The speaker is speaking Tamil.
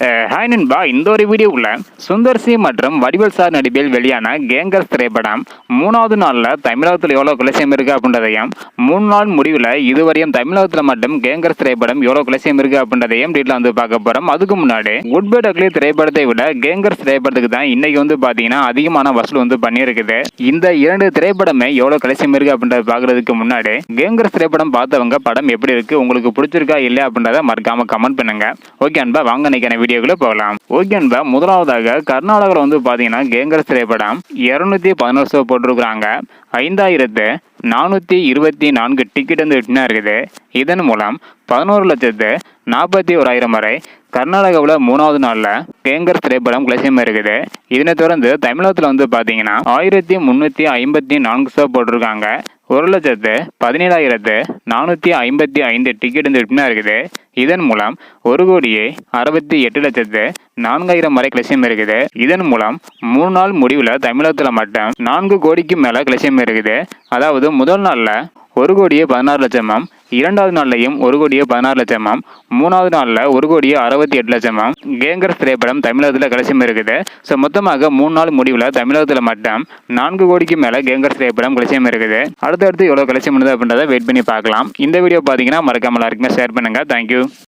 Uh, ஹாய் நண்பா இந்த ஒரு வீடியோவில் சுந்தர் சி மற்றும் வடிவல் சார் நடிப்பில் வெளியான கேங்கர்ஸ் திரைப்படம் மூணாவது நாளில் தமிழகத்தில் எவ்வளோ குலசியம் இருக்குது அப்படின்றதையும் மூணு நாள் முடிவில் இதுவரையும் தமிழகத்தில் மட்டும் கேங்கர்ஸ் திரைப்படம் எவ்வளோ குலசியம் இருக்குது அப்படின்றதையும் டீட்டில் வந்து பார்க்க போகிறோம் அதுக்கு முன்னாடி குட் பை டக்லி திரைப்படத்தை விட கேங்கர்ஸ் திரைப்படத்துக்கு தான் இன்னைக்கு வந்து பார்த்தீங்கன்னா அதிகமான வசூல் வந்து பண்ணியிருக்குது. இந்த இரண்டு திரைப்படமே எவ்வளோ கலசியம் இருக்குது அப்படின்றத பார்க்கறதுக்கு முன்னாடி கேங்கர்ஸ் திரைப்படம் பார்த்தவங்க படம் எப்படி இருக்கு உங்களுக்கு பிடிச்சிருக்கா இல்லையா அப்படின்றத மறக்காம கமெண்ட் பண்ணுங்க. ஓகே அன்பா வாங்க நினைக்கிற வீடியோக்குள்ள போகலாம் ஓகே அன்பா முதலாவதாக கர்நாடகாவில் வந்து பார்த்தீங்கன்னா கேங்கர் திரைப்படம் இரநூத்தி பதினோரு ஷோ போட்டிருக்கிறாங்க. ஐந்தாயிரத்து நானூற்றி இருபத்தி நான்கு டிக்கெட் வந்து விட்டுனா இருக்குது. இதன் மூலம் பதினோரு லட்சத்து நாற்பத்தி ஓராயிரம் வரை கர்நாடகாவில் மூணாவது நாளில் கேங்கர்ஸ் திரைப்படம் குலசியமாக இருக்குது. இதனை தொடர்ந்து தமிழகத்தில் வந்து பார்த்தீங்கன்னா ஆயிரத்தி முந்நூற்றி ஐம்பத்தி நான்கு ஷோ போட்டிருக்காங்க. ஒரு லட்சத்து பதினேழாயிரத்து நானூற்றி ஐம்பத்தி ஐந்து டிக்கெட் வந்து விட்டுனா இருக்குது. இதன் மூலம் ஒரு கோடியே அறுபத்தி எட்டு லட்சத்து நான்காயிரம் வரை கிளசியம் இருக்குது இதன் மூலம் மூணு நாள் முடிவில் தமிழகத்தில் மட்டும் நான்கு கோடிக்கு மேலே கிளசியம் இருக்குது அதாவது முதல் நாளில் ஒரு கோடியே பதினாறு லட்சமும் இரண்டாவது நாள்லையும் ஒரு கோடியே பதினாறு லட்சமாம் மூணாவது நாளில் ஒரு கோடியே அறுபத்தி எட்டு லட்சமாம் கேங்கர்ஸ் திரைப்படம் தமிழகத்தில் கலசியம் இருக்குது. ஸோ மொத்தமாக மூணு நாள் முடிவில் தமிழகத்தில் மட்டும் நான்கு கோடிக்கு மேலே கேங்கர்ஸ் திரைப்படம் கலசியம் இருக்குது. அடுத்தடுத்து எவ்வளோ கலசியம் பண்ணுது அப்படின்றத வெயிட் பண்ணி பார்க்கலாம். இந்த வீடியோ பார்த்தீங்கன்னா மறக்காமல் எல்லாருக்குமே ஷேர் பண்ணுங்கள் தேங்க்யூ